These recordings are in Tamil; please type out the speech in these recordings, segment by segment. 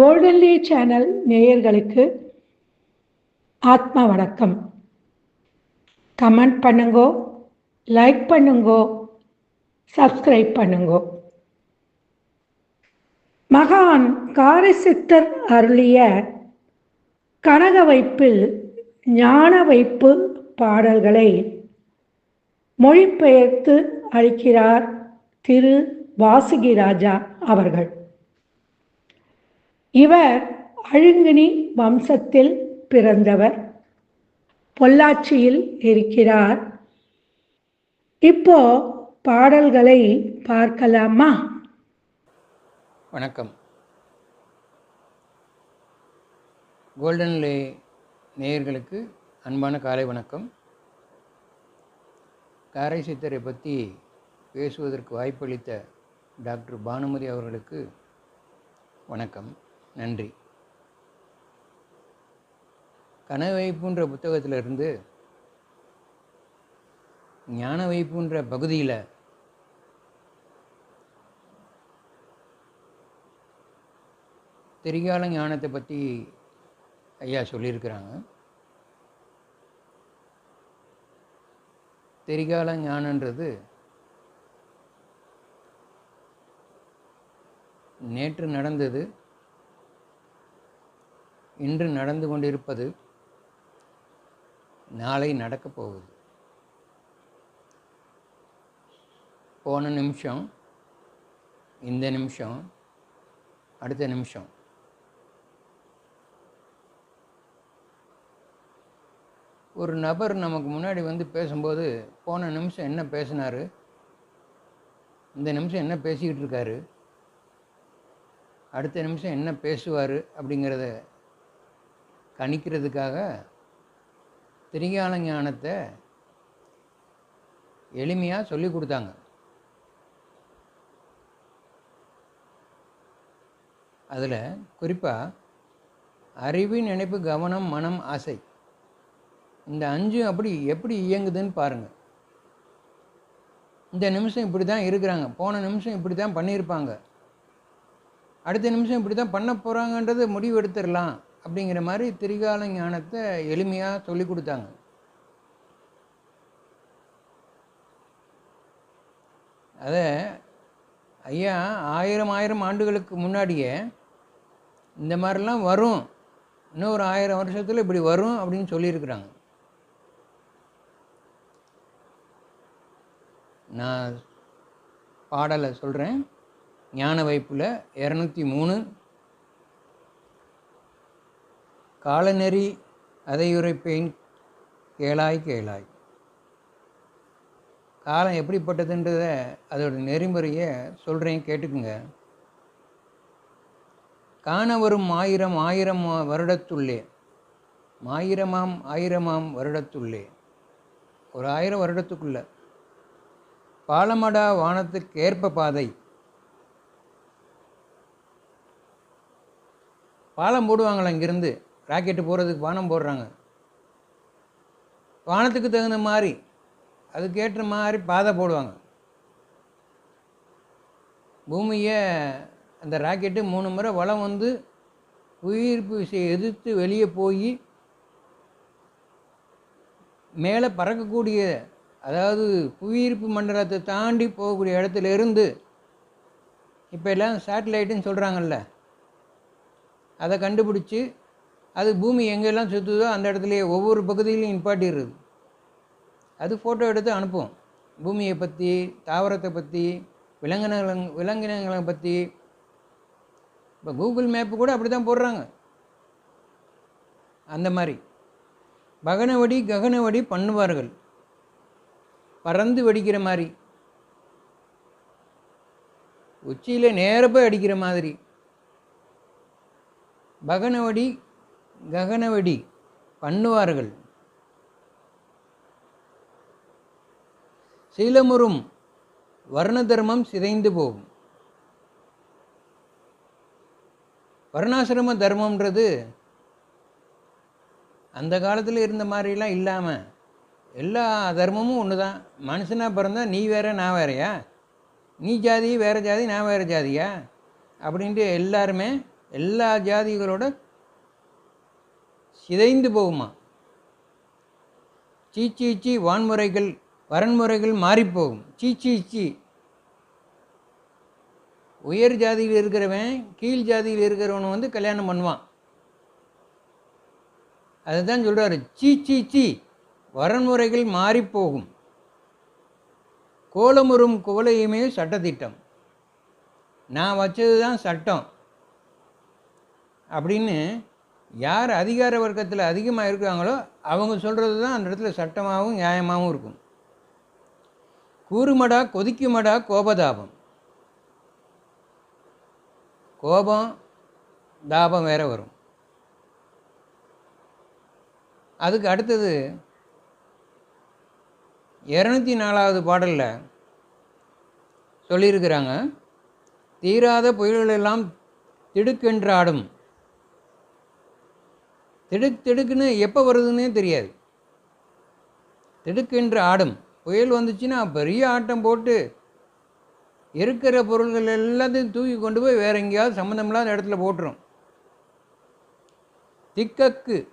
கோல்டன்லி சேனல் நேயர்களுக்கு ஆத்மா வணக்கம் கமெண்ட் பண்ணுங்கோ லைக் பண்ணுங்கோ சப்ஸ்கிரைப் பண்ணுங்கோ. மகான் காரிசித்தர் அருளிய கனக வைப்பில் ஞான வைப்பு பாடல்களை மொழிபெயர்த்து அளிக்கிறார் திரு வாசுகிராஜா அவர்கள். இவர் அழுங்கினி வம்சத்தில் பிறந்தவர். பொள்ளாச்சியில் இருக்கிறார். இப்போ பாடல்களை பார்க்கலாமா? வணக்கம். கோல்டன் லே நேயர்களுக்கு அன்பான காலை வணக்கம். காரை சித்தரை பற்றி பேசுவதற்கு வாய்ப்பளித்த டாக்டர் பானுமதி அவர்களுக்கு வணக்கம். நன்றி. கனவு வைப்புன்ற புத்தகத்திலிருந்து ஞான வைப்புன்ற பகுதியில் திரிகால ஞானத்தை பற்றி ஐயா சொல்லியிருக்கிறாங்க. திரிகால ஞானன்றது நேற்று நடந்தது இன்று நடந்து கொண்டிருப்பது நாளை நடக்கப் போகுது. போன நிமிஷம் இந்த நிமிஷம் அடுத்த நிமிஷம். ஒரு நபர் நமக்கு முன்னாடி வந்து பேசும்போது போன நிமிஷம் என்ன பேசினார்? இந்த நிமிஷம் என்ன பேசிக்கிட்டு இருக்காரு? அடுத்த நிமிஷம் என்ன பேசுவார்? அப்படிங்கிறத கணிக்கிறதுக்காக திரிகால ஞானத்தை எளிமையாக சொல்லி கொடுத்தாங்க. அதில் குறிப்பாக அறிவு நினைப்பு கவனம் மனம் ஆசை இந்த அஞ்சும் அப்படி எப்படி இயங்குதுன்னு பாருங்கள் இந்த நிமிஷம் இப்படி தான் இருக்கிறாங்க. போன நிமிஷம் இப்படி தான் பண்ணியிருப்பாங்க. அடுத்த நிமிஷம் இப்படி தான் பண்ண போகிறாங்கன்றது முடிவு எடுத்துடலாம் அப்படிங்கிற மாதிரி திரிகால ஞானத்தை எளிமையாக சொல்லி கொடுத்தாங்க. அதை ஐயா ஆயிரம் ஆயிரம் ஆண்டுகளுக்கு முன்னாடியே இந்த மாதிரிலாம் வரும். இன்னும் ஒரு ஆயிரம் வருஷத்தில் இப்படி வரும் அப்படின்னு சொல்லியிருக்கிறாங்க. நான் பாடலை சொல்கிறேன் ஞான வைப்பில் இரநூத்தி மூணு காலநெறி அதையுரைப்பேன் கேளாய் கேளாய். காலம் எப்படிப்பட்டதுன்றத அதோட நெறிமுறையை சொல்கிறேன் கேட்டுக்குங்க. காண வரும் ஆயிரம் ஆயிரம் வருடத்துள்ளே ஆயிரமாம் ஆயிரமாம் வருடத்துள்ளே ஒரு ஆயிரம் வருடத்துக்குள்ள. பாலமடா வானத்துக்கு ஏற்ப பாதை. பாலம் போடுவாங்களா இங்கிருந்து? ராக்கெட்டு போகிறதுக்கு வானம் போடுறாங்க. வானத்துக்கு தகுந்த மாதிரி அதுக்கேற்ற மாதிரி பாதை போடுவாங்க. பூமியை அந்த ராக்கெட்டு மூணு முறை வளம் வந்து உயிர்ப்பு விசையை எதிர்த்து வெளியே போய் மேலே பறக்கக்கூடிய அதாவது புவியீர்ப்பு மண்டலத்தை தாண்டி போகக்கூடிய இடத்துல இருந்து இப்போ எல்லாம் சேட்டலைட்டுன்னு சொல்கிறாங்கல்ல அதை கண்டுபிடிச்சி அது பூமி எங்கெல்லாம் சுற்றுதோ அந்த இடத்துலையே ஒவ்வொரு பகுதியிலையும் நிப்பாட்டிடுறது. அது ஃபோட்டோ எடுத்து அனுப்பும் பூமியை பற்றி தாவரத்தை பற்றி விலங்கினங்களை விலங்கினங்களை பற்றி இப்போ கூகுள் மேப்பு கூட அப்படி தான் போடுறாங்க. அந்த மாதிரி. பகனவடி ககனவடி பண்ணுவார்கள். பறந்து வெடிக்கிற மாதிரி. உச்சியில் நேரப்போ அடிக்கிற மாதிரி. பகனவடி ககனவெடி பண்ணுவார்கள். சீலமுறும் வர்ண தர்மம் சிதைந்து போகும். வர்ணாசிரம தர்மம்ன்றது அந்த காலத்தில் இருந்த மாதிரிலாம் இல்லாமல் எல்லா தர்மமும் ஒன்று தான் மனுஷனாக பிறந்தால் நீ வேற நான் வேறையா? நீ ஜாதி வேறு ஜாதி நான் வேறு ஜாதியா? அப்படின்ட்டு எல்லாருமே எல்லா ஜாதிகளோட சிதைந்து போகுமா? சீச்சீச்சி சீ வான்முறைகள் வரன்முறைகள் மாறிப்போகும். சீச்சீச்சி சீ உயர் ஜாதியில் இருக்கிறவன் கீழ் ஜாதியில் இருக்கிறவன் வந்து கல்யாணம் பண்ணுவான். அதுதான் சொல்கிறாரு சீ சீ சீ. வரன்முறைகள் மாறிப்போகும். கோலமுறும் குவலையுமே சட்டத்திட்டம். நான் வச்சது தான் சட்டம். அப்படின்னு யார் அதிகார வர்க்கத்தில் அதிகமாக இருக்கிறாங்களோ அவங்க சொல்கிறது தான் அந்த இடத்துல சட்டமாகவும் நியாயமாகவும் இருக்கும். கூறுமடா கொதிக்குமடா கோபதாபம். கோபம் தாபம் வேற வரும். அதுக்கு அடுத்தது இரநூத்தி நாலாவது பாடலில் சொல்லியிருக்கிறாங்க தீராத புயல்கள் எல்லாம் திடுக்கென்றாடும். திடுக் திடுக்குன்னு எப்போ வருதுன்னே தெரியாது. திடுக்கென்று ஆடும். புயல் வந்துச்சுன்னா பெரிய ஆட்டம் போட்டு இருக்கிற பொருள்கள் எல்லாத்தையும் தூக்கி கொண்டு போய் வேற எங்கேயாவது சம்மந்தமில்லாத இடத்துல போட்டுரும். திக்கக்கு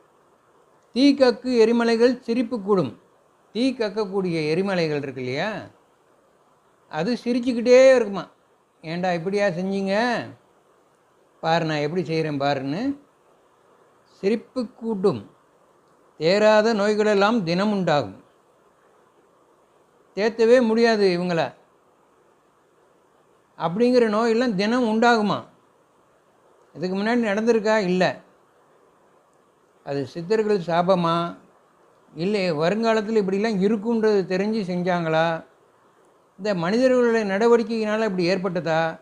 தீ கக்கு எரிமலைகள் சிரிப்பு கூடும் தீ கக்கக்கூடிய எரிமலைகள் இருக்கு இல்லையா? அது சிரிச்சுக்கிட்டே இருக்குமா? ஏன்டா இப்படியா செஞ்சீங்க? பாரு நான் எப்படி செய்கிறேன் பாருன்னு. சிரிப்பு கூட்டும் தேராத நோய்களெல்லாம் தினம் உண்டாகும் தேத்தவே முடியாது இவங்கள. அப்படிங்கிற நோயெல்லாம் தினம் உண்டாகுமா? இதுக்கு முன்னாடி நடந்திருக்கா? இல்லை. அது சித்தர்கள் சாபமா? இல்லை வருங்காலத்தில் இப்படிலாம் இருக்குன்றது தெரிஞ்சு செஞ்சாங்களா? இந்த மனிதர்களுடைய நடவடிக்கையினால் இப்படி ஏற்பட்டதா?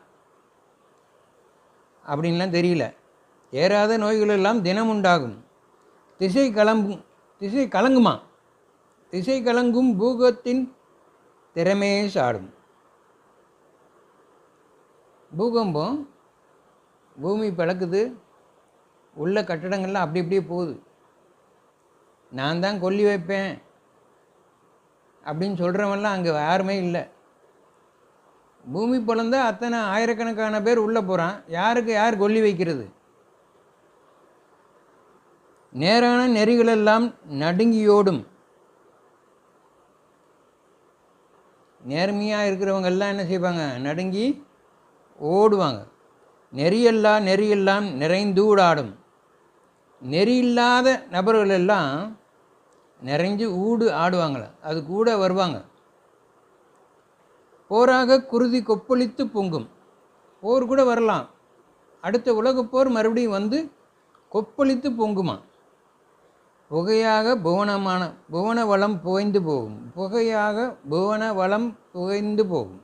அப்படின்லாம் தெரியல. ஏறாத நோய்களெல்லாம் தினம் உண்டாகும் திசை கலங்கும் திசை கலங்குமா? திசை கலங்கும் பூகத்தின் திறமையே சாடும். பூகம்பம் பூமி பிளக்குது. உள்ள கட்டடங்கள்லாம் அப்படி இப்படியே போகுது. நான் தான் கொல்லி வைப்பேன். அப்படின்னு சொல்கிறவன்லாம் அங்கே யாருமே இல்லை. பூமி பிளந்தால் அத்தனை ஆயிரக்கணக்கான பேர் உள்ளே போகிறான் யாருக்கு யார் கொல்லி வைக்கிறது? நேரான நெறிகளெல்லாம் நடுங்கியோடும். நேர்மையாக இருக்கிறவங்க எல்லாம் என்ன செய்வாங்க? நடுங்கி ஓடுவாங்க. நெறியெல்லாம் நெறியெல்லாம் நிறைந்தூடாடும். நெறி இல்லாத நபர்கள் எல்லாம் நிறைஞ்சு ஊடு ஆடுவாங்களே அது கூட வருவாங்க. போராக குருதி கொப்பளித்து பொங்கும். போர் கூட வரலாம். அடுத்த உலகப்போர் மறுபடியும் வந்து கொப்பளித்து பொங்குமா? புகையாக புவனமான புவன வளம் புகைந்து போகும். புகையாக புவன வளம் புகைந்து போகும்.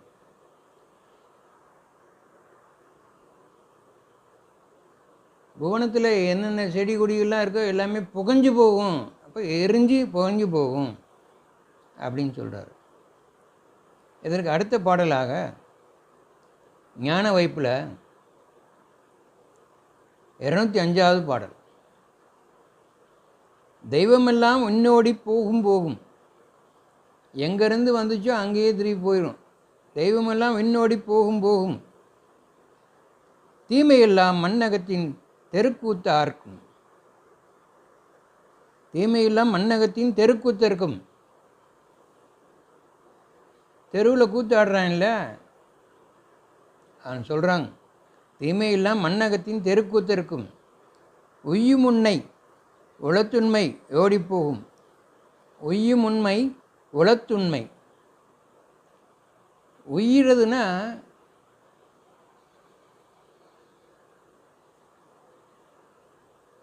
புவனத்தில் என்னென்ன செடி கொடிகள்லாம் இருக்கோ எல்லாமே புகஞ்சு போகும். அப்போ எரிஞ்சு புகஞ்சு போகும் அப்படின்னு சொல்கிறார் இதற்கு அடுத்த பாடலாக ஞான வைப்பில் இரநூத்தி அஞ்சாவது பாடல். தெய்வமெல்லாம் உன்னோடி போகும் போகும். எங்கேருந்து வந்துச்சோ அங்கேயே திரும்பி போயிடும் தெய்வமெல்லாம் விண்ணோடி போகும் போகும். தீமையெல்லாம் மண்ணகத்தின் தெருக்கூத்தாக ஆர்க்கும் தீமையெல்லாம் மண்ணகத்தின் தெருக்கூத்த இருக்கும். தெருவில் கூத்தாடுறான்ல? அவன் சொல்கிறாங்க தீமையெல்லாம் மண்ணகத்தின் தெருக்கூத்து இருக்கும். உய்யுமுன்னை உளத்துண்மை ஓடிப்போகும். உய்யும் உண்மை உளத்துண்மை. உயிரதுன்னா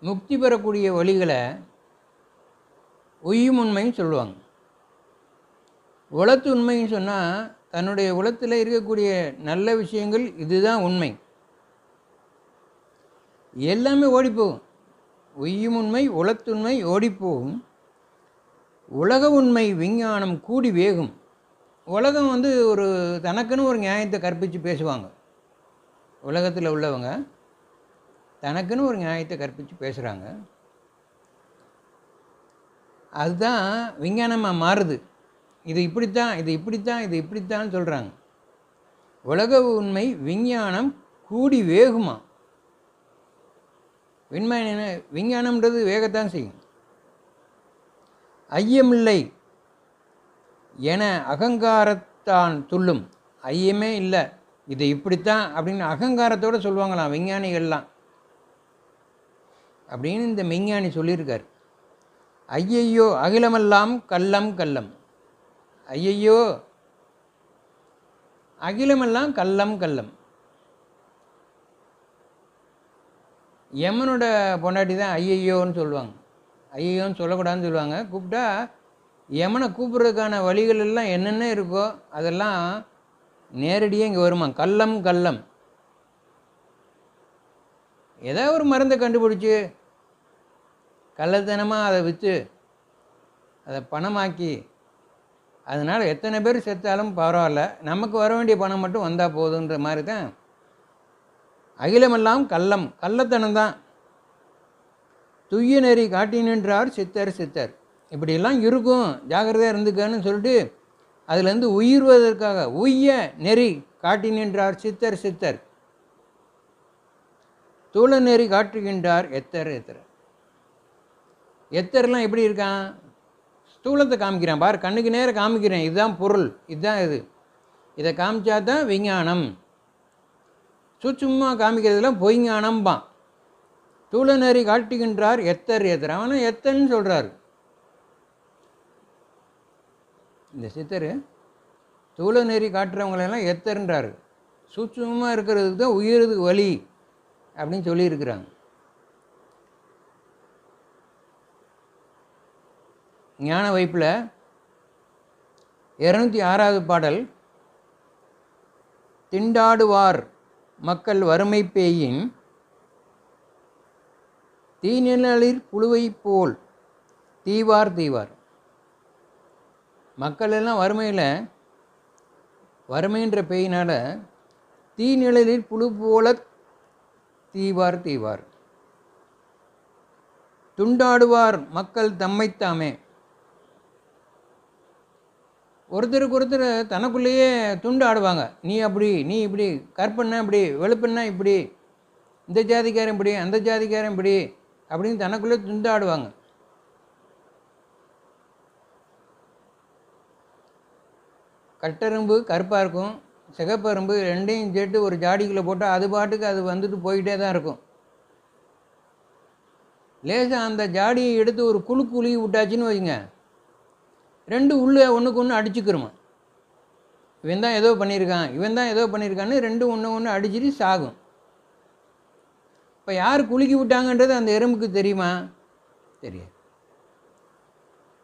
முக்தி பெறக்கூடிய வழிகளை உய்யும் உண்மைன்னு சொல்லுவாங்க. உளத்து உண்மைன்னு சொன்னால் தன்னுடைய உலத்தில் இருக்கக்கூடிய நல்ல விஷயங்கள் இதுதான் உண்மை. எல்லாமே ஓடிப்போகும். உய்யுமுண்மை உலத்துண்மை ஓடிப்போகும். உலக உண்மை விஞ்ஞானம் கூடி வேகும். உலகம் வந்து ஒரு தனக்குன்னு ஒரு நியாயத்தை கற்பித்து பேசுவாங்க. உலகத்தில் உள்ளவங்க தனக்குன்னு ஒரு நியாயத்தை கற்பித்து பேசுகிறாங்க அதுதான் விஞ்ஞானமாக மாறுது. இது இப்படித்தான் இது இப்படித்தான் இது இப்படித்தான் சொல்கிறாங்க உலக உண்மை விஞ்ஞானம் கூடி வேகுமா? விண்மையான விஞ்ஞானம்ன்றது வேகத்தான் செய்யும். ஐயமில்லை என அகங்காரத்தான் துள்ளும். ஐயமே இல்லை. இது இப்படித்தான் அப்படின்னு அகங்காரத்தோடு சொல்லுவாங்களாம் விஞ்ஞானிகள்லாம். அப்படின்னு இந்த மெஞ்ஞானி சொல்லியிருக்கார். ஐயையோ அகிலமெல்லாம் கள்ளம் கள்ளம். ஐயையோ அகிலமெல்லாம் கள்ளம் கள்ளம். யமனோட பொண்டாட்டி தான் ஐயையோன்னு சொல்லுவாங்க. ஐயையோன்னு சொல்லக்கூடாதுன்னு சொல்லுவாங்க. கூப்பிட்டா யமனை கூப்பிட்றதுக்கான வழிகள் எல்லாம் என்னென்ன இருக்கோ அதெல்லாம் நேரடியாக இங்கே வருமா? கள்ளம் கள்ளம். ஏதாவது ஒரு மருந்தை கண்டுபிடிச்சி கள்ளத்தனமாக அதை விற்று அதை பணமாக்கி அதனால் எத்தனை பேர் செத்தாலும் பரவாயில்ல. நமக்கு வர வேண்டிய பணம் மட்டும் வந்தால் போதுன்ற மாதிரி தான் அகிலமெல்லாம் கள்ளம் கள்ளத்தனம்தான். துய்ய நெறி காட்டி நின்றார் சித்தர் சித்தர். இப்படியெல்லாம் இருக்கும். ஜாக்கிரதையாக இருந்துக்கன்னு சொல்லிட்டு அதுலேருந்து உயிர்வதற்காக உய்ய நெறி காட்டி நின்றார் சித்தர் சித்தர். தூள நெறி காட்டுகின்றார் எத்தர் எத்தர். எத்தர்லாம் எப்படி இருக்கான்? ஸ்தூலத்தை காமிக்கிறான். பார் கண்ணுக்கு நேரம் காமிக்கிறேன். இதுதான் பொருள். இதுதான் இது. இதை காமிச்சா தான் விஞ்ஞானம். சும்மா காமிக்கிறதுலாம் பொய்ஞானம்பான் தூளநெறி காட்டுகின்றார் எத்தர் எத்தர். அவனை எத்தன்னு சொல்கிறார் இந்த சித்தர் தூளநெறி காட்டுறவங்களெல்லாம் எத்தர்ன்றார். சூட்சமாக இருக்கிறதுக்கு தான் உயிரது வழி அப்படின்னு சொல்லியிருக்கிறாங்க. ஞான வைப்பில் இரநூத்தி ஆறாவது பாடல் திண்டாடுவார். மக்கள் வறுமை பேயின் தீநிழலிற் புழுவைப் போல் தீவார் தீவார். மக்கள் எல்லாம் வறுமையில் வறுமைன்ற பேயினால் தீநிழலில் புழு போல தீவார் தீவார். துண்டாடுவார் மக்கள் தம்மைத்தாமே. ஒருத்தருக்கு ஒருத்தர் தனக்குள்ளேயே துண்டு ஆடுவாங்க. நீ அப்படி நீ இப்படி கற்பண்ண இப்படி வெளுப்பண்ணா இப்படி இந்த ஜாதிக்காரன் இப்படி அந்த ஜாதிக்காரன் இப்படி அப்படின்னு தனக்குள்ளே துண்டு ஆடுவாங்க. கட்டரும்பு கருப்பாக இருக்கும். சிகப்பரும்பு ரெண்டையும் சேர்த்து ஒரு ஜாடிக்குள்ளே போட்டால் அது பாட்டுக்கு அது வந்துட்டு போயிட்டே தான் இருக்கும். லேசாக அந்த ஜாடியை எடுத்து ஒரு குழு குழி விட்டாச்சுன்னு வைங்க. ரெண்டு உள்ளே ஒன்றுக்கு ஒன்று அடிச்சுக்கிறோமா இவன் தான் ஏதோ பண்ணியிருக்கான். இவன் தான் ஏதோ பண்ணியிருக்கான்னு ரெண்டு ஒன்று ஒன்று அடிச்சிட்டு சாகும். இப்போ யார் குலுக்கி விட்டாங்கன்றது அந்த எறும்புக்கு தெரியுமா? தெரியாது.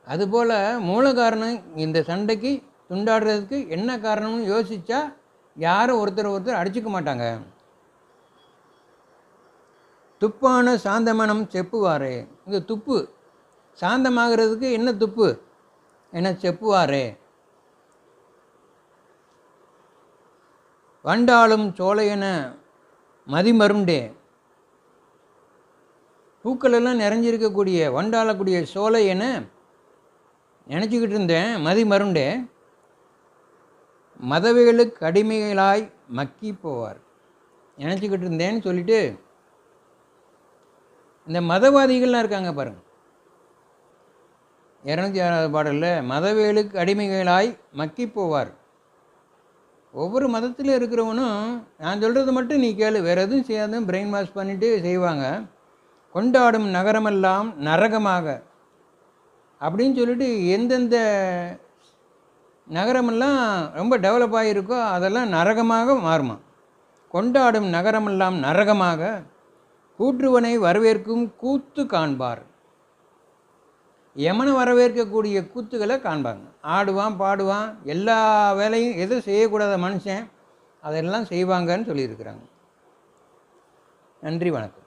அதுபோல் மூல காரணம் இந்த சண்டைக்கு துண்டாடுறதுக்கு என்ன காரணம்னு யோசித்தா யாரும் ஒருத்தர் ஒருத்தர் அடிச்சுக்க மாட்டாங்க. துப்பான சாந்தமனம் செப்புவாரே. இந்த துப்பு. சாந்தமாகிறதுக்கு என்ன துப்பு? என செப்புவாரே? வண்டாளும் சோலையென மதிமருண்டே. பூக்கள் எல்லாம் நிறைஞ்சிருக்கக்கூடிய வண்டாளக்கூடிய சோலை என நினச்சிக்கிட்டு இருந்தேன் மதிமருண்டே. மதவைகளுக்கு அடிமைகளாய் மக்கி போவார். நினச்சிக்கிட்டு இருந்தேன்னு சொல்லிட்டு இந்த மதவாதிகள்லாம் இருக்காங்க பாருங்கள் இரநூத்தி ஆறாவது பாடலில் மதவேலுக்கு அடிமைகளாய் மக்கி போவார். ஒவ்வொரு மதத்தில் இருக்கிறவனும் நான் சொல்கிறது மட்டும் நீ கேளு வேறு எதுவும் செய்யாதும் பிரெயின் வாஷ் பண்ணிவிட்டு செய்வாங்க. கொண்டாடும் நகரமெல்லாம் நரகமாக. அப்படின்னு சொல்லிட்டு எந்தெந்த நகரமெல்லாம் ரொம்ப டெவலப் ஆகியிருக்கோ அதெல்லாம் நரகமாக மாறுமா கொண்டாடும் நகரமெல்லாம் நரகமாக கூற்றுவனை வரவேற்கும் கூத்து காண்பார். யமனை வரவேற்கக்கூடிய கூத்துக்களை காண்பாங்க. ஆடுவான் பாடுவான் எல்லா வேலையும் எதுவும் செய்யக்கூடாத மனுஷன் அதெல்லாம் செய்வாங்கன்னு சொல்லியிருக்கிறாங்க. நன்றி வணக்கம்.